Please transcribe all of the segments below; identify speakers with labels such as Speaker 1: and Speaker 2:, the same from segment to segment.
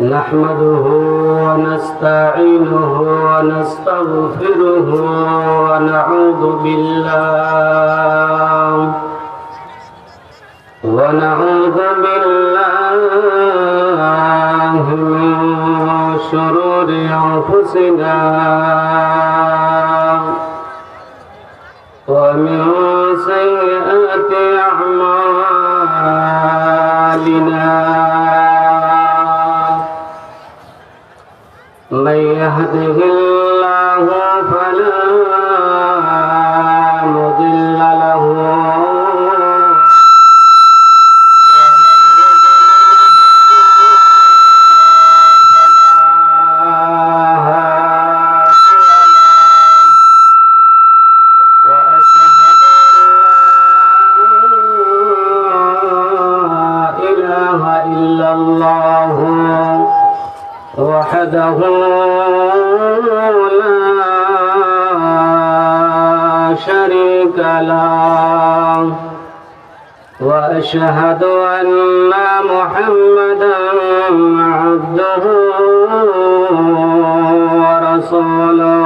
Speaker 1: نحمده ونستعينه ونستغفره ونعوذ بالله. ونعوذ بالله من شرور أنفسنا. ومن سيئات أعمالنا. يهده الله فلا مضل له وأشهد أن لا إله إلا الله وحده لا شريك له. وأشهد أن محمدا عبده ورسوله.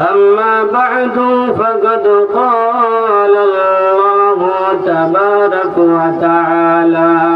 Speaker 1: أما بعد فقد قال الله تبارك وتعالى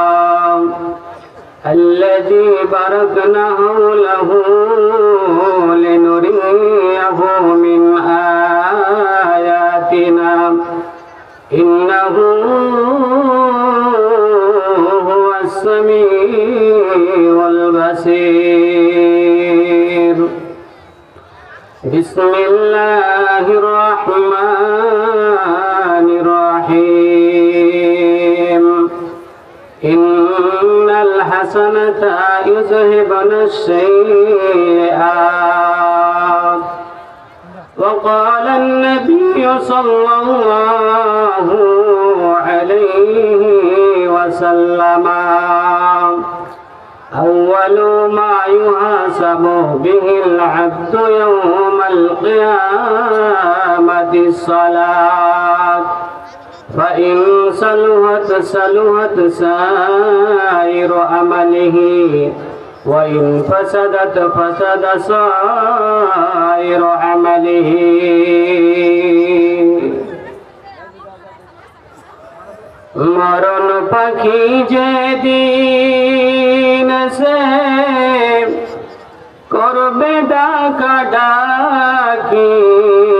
Speaker 1: الذي باركنا حوله لنريه من آياتنا إنه هو السميع البصير بسم الله الرحمن الحسنة يذهبن السيئات. وقال النبي صلى الله عليه وسلم أول ما يحاسب به العبد يوم القيامة الصلاة. فإن سلهت سلهت سائر عمله وإن فسدت فسد سائر عمله মরণ পাখি যেদিন সে করবে ডাকা ডাকি থেমে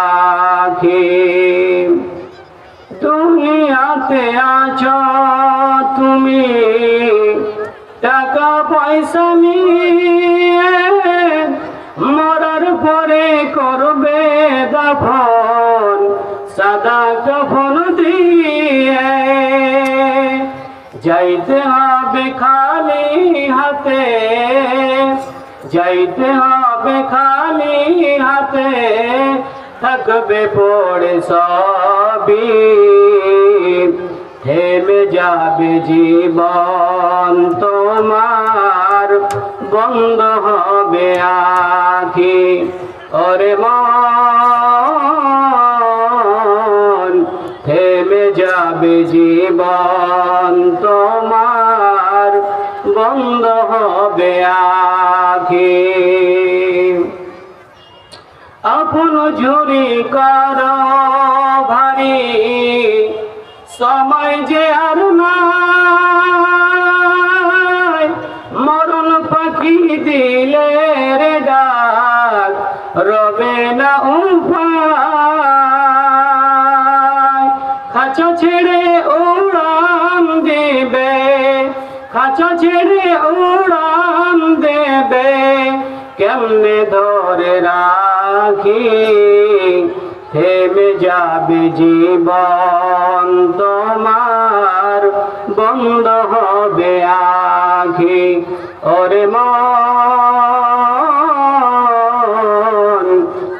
Speaker 1: পরে করবে দাফন, সাদা কফন দিয়ে। যাইতে হবে খালি হাতে, যাইতে হবে খালি হাতে, থাকবে পড়ে সবই। থেমে যাবে জীবন তোমার বন্ধ হবে আখি। ওরে মন, থেমে যাবে জীবন, তোমার বন্ধ হবে আখি। আপন ঝুরি কর ভারী, সময় যে আর নাই। পাখি দিলে রে ডাক না উপায়। খাঁচা ছেড়ে উড়ান দেবে, খাঁচা ছেড়ে উড়ান দেবে, কেমনে ধরে রাখি? থেমে যাবে জীবন তোমার, বন্ধ হবে আখি। ওরে মন,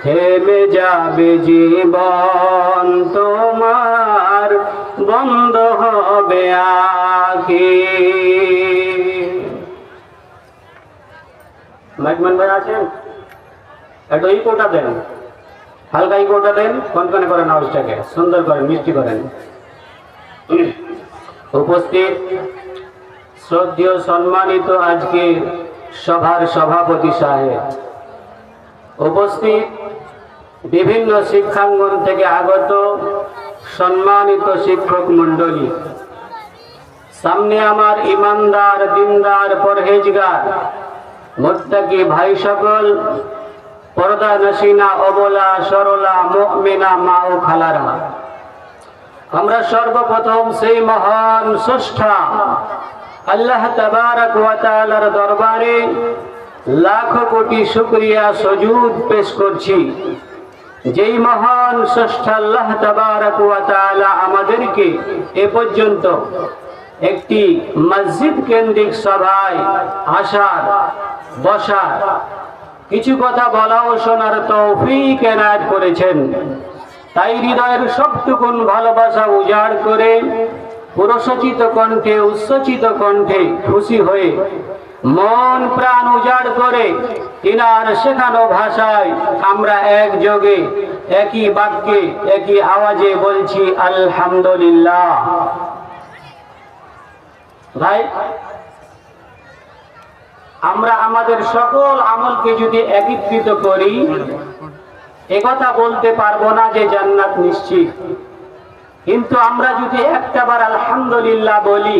Speaker 1: থেমে যাবে জীবন, তোমার বন্ধ হবে আখি মাইকমান ভাই আছেন? একটু এই কোটা দেন। হালকা এই কোটা দেন, কনকনে করেন আওয়াজটাকে, সুন্দর করেন, মিষ্টি করেন। উপস্থিত শ্রদ্ধেয় সম্মানিত আজকে সভার সভাপতি সাহেব। উপস্থিত বিভিন্ন শিক্ষাঙ্গন থেকে আগত সম্মানিত শিক্ষক মণ্ডলী। সামনে আমার ইমানদার, দিনদার, পরহেজগার, মোত্তাকি ভাই সকল, পর্দা নসিনা, অবলা, সরলা, মুমিনা, মা ও খালারা। আমরা সর্বপ্রথম সেই মহান স্রষ্টা আল্লাহ তাবারক দরবারে লাখ কোটি শুকরিয়া সজুদ পেশ করছি। যেই মহান স্রষ্টা আল্লাহ আমাদেরকে এ পর্যন্ত একটি মসজিদ কেন্দ্রিক সভায় আসার, বসার, কিছু কথা বলা ও শোনার তৌফিক এনায়ত করেছেন। তাই হৃদয়ের সবটুকুন ভালোবাসা উজাড় করে পুরসচিত কণ্ঠে, উচ্ছ্বসিত কণ্ঠে খুশি হয়ে মন প্রাণ উজাড় করে তিনার শেখানো ভাষায় আমরা একযোগে, একই বাক্যে, একই আওয়াজে বলছি, আলহামদুলিল্লাহ। ভাই, আমরা আমাদের সকল আমলকে যদি একত্রিত করি একথা বলতে পারব না যে জান্নাত নিশ্চিত। কিন্তু আমরা যদি একটাবার আলহামদুলিল্লাহ বলি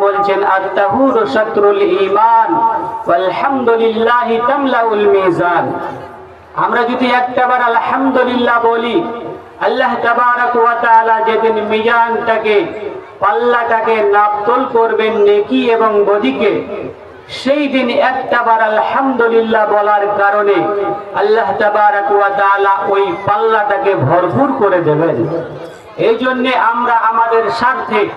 Speaker 1: বলছেন মিজান। আমরা যদি একটাবার আলহামদুলিল্লাহ বলি, আল্লাহ যেদিন মিজানটাকে, পাল্লাটাকে নাপতল করবেন নেকি এবং বদিকে সেই দিন একটাবার আলহামদুলিল্লাহ বলার কারণে আল্লাহ তাআলা ওই পাল্লাটাকে ভরপুর করে দেবেন। এই জন্য আমরা আমাদের স্বার্থে,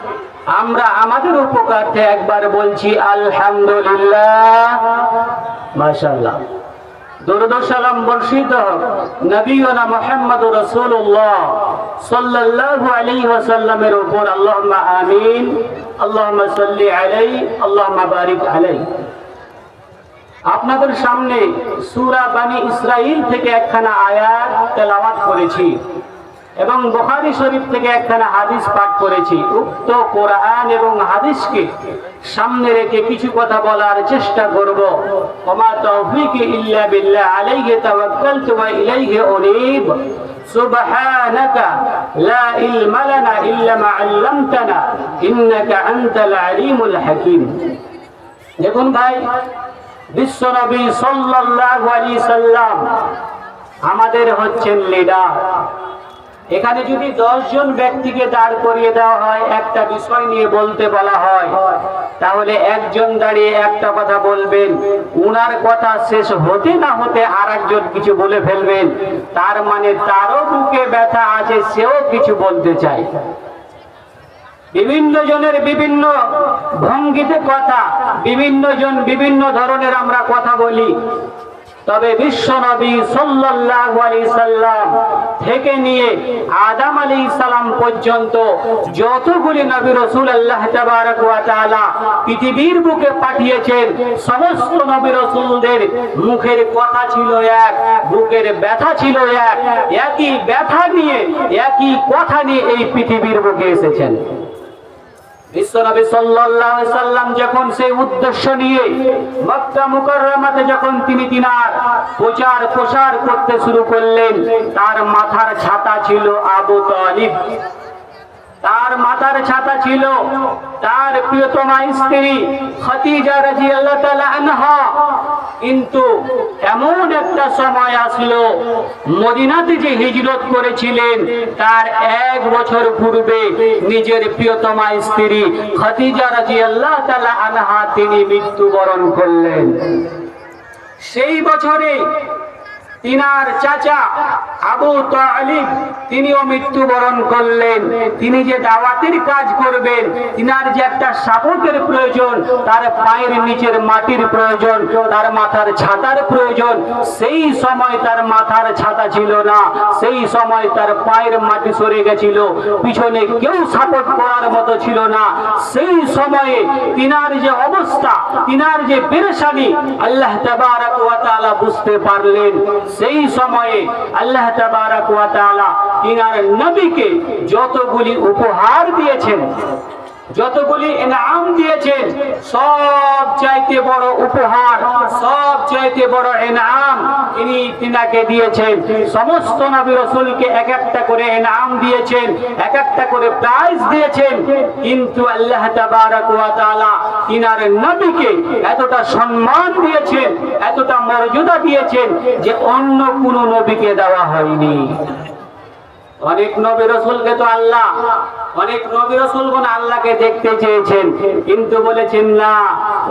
Speaker 1: আমরা আমাদের উপকার্থে একবার বলছি আলহামদুলিল্লাহ। মাশাআল্লাহ। দরুদ বর্ষিত হোক। নবীনা মুহাম্মদ রাসূলুল্লাহ সাল্লাল্লাহু আলাইহি ওয়াসাল্লামের উপর আল্লাহুম্মা আমিন, আল্লাহুম্মা সাল্লি আলাইহি, আল্লাহুম্মা বারিক আলাইহি। আপনাদের সামনে সুরা বানী ইসরাইল থেকে একখানা আয়াত তেলাওয়াত করেছি এবং বোখারি শরীফ থেকে একখানা হাদিস পাঠ করেছি। উক্ত কোরআন এবং হাদিসকে সামনে রেখে কিছু কথা বলার চেষ্টা করব। কমা তৌফিক ইল্লা বিল্লাহ, আলাইহি তাওয়াক্কালতু ওয়া ইলাইহি উনীব। সুবহানাকা লা ইলমা লানা ইল্লা মা 'আল্লামতানা, ইন্নাকা আনতাল আলিমুল হাকিম। দেখুন ভাই বিশ্বনবী সাল্লাল্লাহু আলাইহি সাল্লাম আমাদের হচ্ছেন লিডার এখানে যদি জন ব্যক্তিকে দাঁড় করিয়ে দেওয়া হয়, একটা বিষয় নিয়ে বলতে বলা হয়, তাহলে একজন দাঁড়িয়ে একটা কথা বলবেন, উনার কথা শেষ হতে না হতে আর একজন কিছু বলে ফেলবেন, তার মানে তারও বুকে ব্যথা আছে, সেও কিছু বলতে চায়। বিভিন্ন জনের বিভিন্ন ভঙ্গিতে কথা, বিভিন্ন জন বিভিন্ন ধরনের আমরা কথা বলি। তবে বিশ্ব নবী সাল্লাম থেকে নিয়ে আদম আলাইহিস সালাম পর্যন্ত যতগুলি নবী রাসূল আল্লাহ পৃথিবীর বুকে পাঠিয়েছেন, সমস্ত নবী রাসূলদের মুখের কথা ছিল এক, বুকের ব্যথা ছিল এক, একই ব্যথা নিয়ে, একই কথা নিয়ে এই পৃথিবীর বুকে এসেছেন। সাল্লাম যখন উদ্দেশ্য নিয়ে যখন তিনি তিনার প্রচার প্রসার করতে শুরু করলেন, তার মাথার ছাতা ছিল আবু তালিব। তার মাথার ছাতা ছিল। তার প্রিয়তমা স্ত্রী খতিজা রাদিয়াল্লাহু তাআলা আনহা। কিন্তু এমন একটা সময় আসলো, মদিনাতে যে হিজরত করেছিলেন, তার এক বছর পূর্বে নিজের প্রিয়তমা স্ত্রী খতিজা রাদিয়াল্লাহু তাআলা আনহা, তিনি মৃত্যুবরণ করলেন। সেই বছরে তিনার চাচা আবু তালিব, তিনিও মৃত্যুবরণ করলেন। তিনি যে দাওয়াতের কাজ করবেন, তিনার যে একটা শাবকের প্রয়োজন, তার পায়ের নিচের মাটির প্রয়োজন, তার মাথার ছাতার প্রয়োজন, সেই সময় তার মাথার ছাতা ছিল না, সেই সময় তার পায়ের মাটি সরে গেছিল, পিছনে কেউ সাপোর্ট করার মতো ছিল না। সেই সময়ে তিনার যে অবস্থা, তিনার যে পেরেশানি আল্লাহ তাবারাক বুঝতে পারলেন সেই সময়ে আল্লাহ তাবারাক ওয়া তাআলা তিনার নবীকে যতগুলি উপহার দিয়েছেন যতগুলি ইনাম দিয়েছেন সব চাইতে বড় উপহার সব চাইতে বড় ইনাম তিনি তিনাকে দিয়েছেন। সমস্ত নবী রসুলকে এক একটা করে ইনাম দিয়েছেন, এক একটা করে প্রাইজ দিয়েছেন। কিন্তু আল্লাহ তাআলা তিনার নবীকে এতটা সম্মান দিয়েছেন, এতটা মর্যাদা দিয়েছেন যে অন্য কোনো নবীকে দেওয়া হয়নি। অনেক নবী রসুলকে তো আল্লাহ অনেক নবী রসুলগণ আল্লাহকে দেখতে চেয়েছেন, কিন্তু বলেছেন, না,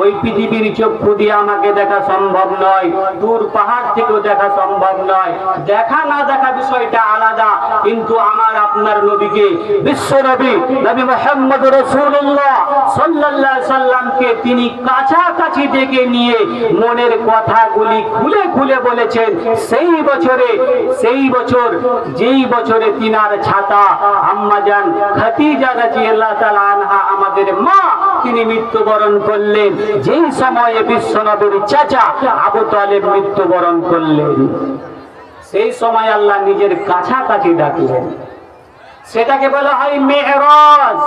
Speaker 1: ওই পৃথিবীর চক্ষু দিয়ে আমাকে দেখা সম্ভব নয়, দূর পাহাড় থেকেও দেখা সম্ভব নয়। দেখা না দেখা বিষয়টা আলাদা, কিন্তু আমার আপনার নবীকে, বিশ্ব নবী নবী মোহাম্মদ রসুল্লাহ সাল্লাল্লাহু সাল্লামকে তিনি কাছাকাছি ডেকে নিয়ে মনের কথাগুলি খুলে খুলে বলেছেন, সেই বছরে, সেই বছর, যেই বছরে তিনার ছাতা, আম্মাজান খাতিজা রাদিয়াল্লাহু তাআলা আনহা, আমাদের মা, তিনি মৃত্যুবরণ করলেন। যেই সময়ে বিশ্বনবীর চাচা আবু তালেব মৃত্যুবরণ করলেন, সেই সময় আল্লাহ নিজের কাছাকাছি ডাকলেন। সেটাকে বলা হয় মেহরাজ।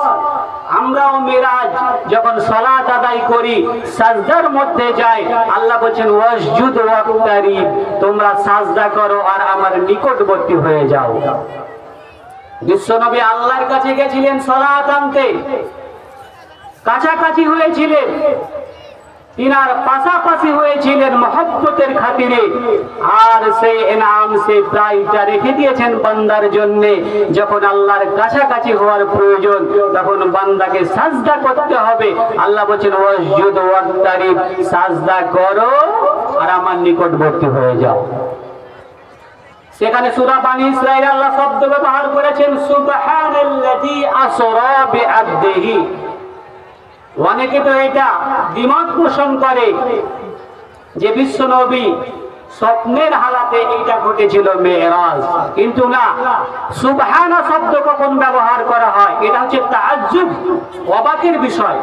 Speaker 1: আমরাও মেরাজ, যখন সালাত আদায় করি, সাজদার মধ্যে যাই, আল্লাহ বলছেন, ওয়াসজুদ ওয়াক্তারিব, তোমরা সাজদা করো আর আমার নিকটবর্তী হয়ে যাও। বিশ্বনবী আল্লাহর কাছে গেছিলেন সলাত আনতে। কাছাকাছি হয়েছিলেন। তিনার পাশাপাশি হয়েছিলেন মহব্বতের খাতিরে। আর সেই এনাম সে প্রায়টা রেখে দিয়েছেন বান্দার জন্য। যখন আল্লাহর কাছাকাছি হওয়ার প্রয়োজন, তখন বান্দাকে সাজদা করতে হবে। আল্লাহ বলছেন, ওয়াসজুদ ওয়াক্তারিব, সাজদা করো আর আমার নিকটবর্তী হয়ে যাও। সেখানে সূরা বানি ইসরাইল আল্লাহ শব্দ ব্যবহার করেছেন, সুবহানাল্লাযী আসরা বিআবদিহি। অনেকে তো এটা দ্বিমত পোষণ করে যে বিশ্ব নবী স্বপ্নের হালাতে এটা ঘটেছিল মেয়েরাজ। কিন্তু না, সুবহানা শব্দ কখন ব্যবহার করা হয়? এটা হচ্ছে তাজ্জুব অবাকের বিষয়।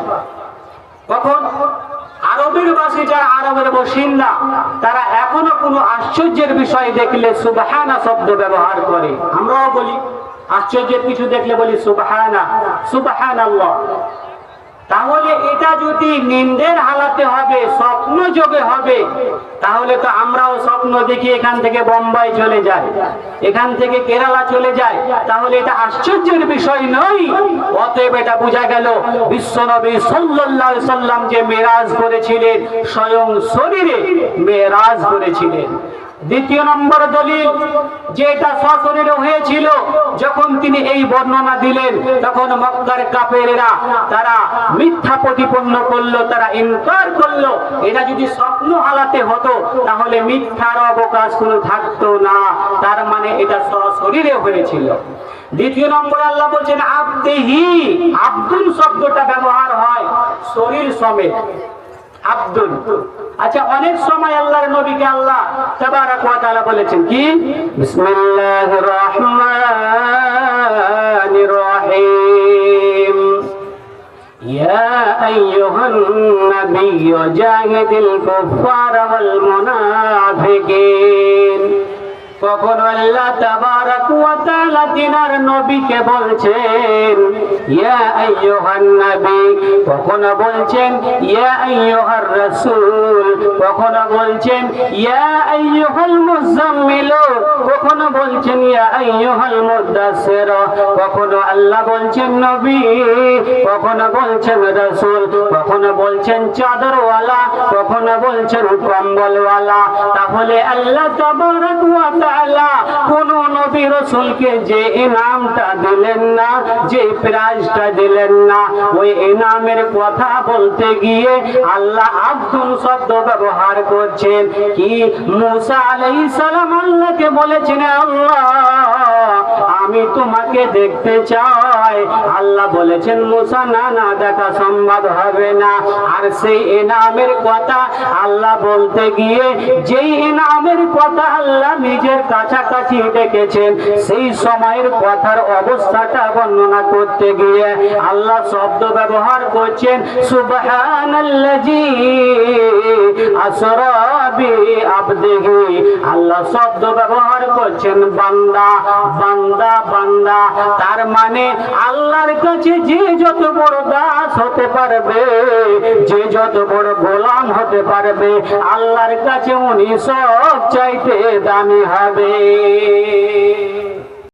Speaker 1: কখন? আরবের বাসী যারা আরবের বসিন্দা, তারা এখনও কোনো আশ্চর্যের বিষয় দেখলে সুবাহানা শব্দ ব্যবহার করে। আমরাও বলি, আশ্চর্যের কিছু দেখলে বলি সুবাহানা সুবাহান আল্লাহ তাহলে এটা যদি নিন্দের হালাতে হবে, স্বপ্ন যোগে হবে, তাহলে তো আমরাও স্বপ্ন দেখি এখান থেকে বোম্বাই চলে যাই এখান থেকে কেরালা চলে যায়। তাহলে এটা আশ্চর্যের বিষয় নয়। অতএব এটা বোঝা গেল, বিশ্বনবী সাল্লাল্লাহু সাল্লাম যে মেরাজ করেছিলেন, স্বয়ং শরীরে মেরাজ করেছিলেন। দ্বিতীয় নম্বর দলিল যে এটা সশরীরে হয়েছিল, যখন তিনি এই বর্ণনা দিলেন, তখন মক্কার কাফেরেরা তারা মিথ্যা প্রতিপন্ন করল, তারা ইনকার করল। এটা যদি স্বপ্ন হালাতে হতো, তাহলে মিথ্যার অবকাশ কোনো থাকতো না। তার মানে এটা সশরীরে হয়েছিল। দ্বিতীয় নম্বর আল্লাহ বলছেন, আব্দেহি, আব্দুল শব্দটা ব্যবহার হয় শরীর সমেত। আব্দুল। আচ্ছা অনেক সময় আল্লাহর নবীকে আল্লাহ তাবারাক ওয়া তাআলা বলেছেন, কি? বিসমিল্লাহির রহমানির রহিম। ইয়া আইয়ুহান নাবিয়্যু জাহিদিল কুফফারা ওয়াল মুনাফিকিন। কখন আল্লাহ নবীকে বলছেন নবী। কখন বলছেন, ইয়া কখনো বলছেন, ইয়া বলছেন কখনো আল্লাহ বলছেন, নবী। কখনো বলছেন, রাসূল। কখনো বলছেন, চাদরওয়ালা। কখনো বলছেন, কম্বলওয়ালা। তাহলে আল্লাহ তাআলা কোন নবী রসুলকে যে ইনামটা দিলেন না, যে প্রাইজটা দিলেন না, ওই ইনামের কথা বলতে গিয়ে আল্লাহ আব্দুল শব্দ ব্যবহার করছেন। কি? মুসা আলাই সালাম আল্লাহকে বলেছেন আল্লাহ আমি তোমাকে দেখতে চাই। আল্লাহ বলেছেন, মুসা, না না, দেখা সম্ভব হবে না। আর সেই এনামের কথা আল্লাহ বলতে গিয়ে, যেই এনামের কথা আল্লাহ নিজের কাছাকাছি ডেকেছেন, সেই সময়ের কথার অবস্থাটা বর্ণনা করতে গিয়ে আল্লাহ শব্দ ব্যবহার করছেন সুবহানাল্লাজি আসরা বি আবদিহি আল্লাহ শব্দ ব্যবহার করছেন, বান্দা বান্দা বান্দা তার মানে আল্লাহর কাছে যে যত বড় দাস হতে পারবে, যে যত বড় গোলাম হতে পারবে, আল্লাহর কাছে উনি সব চাইতে দামি হবে।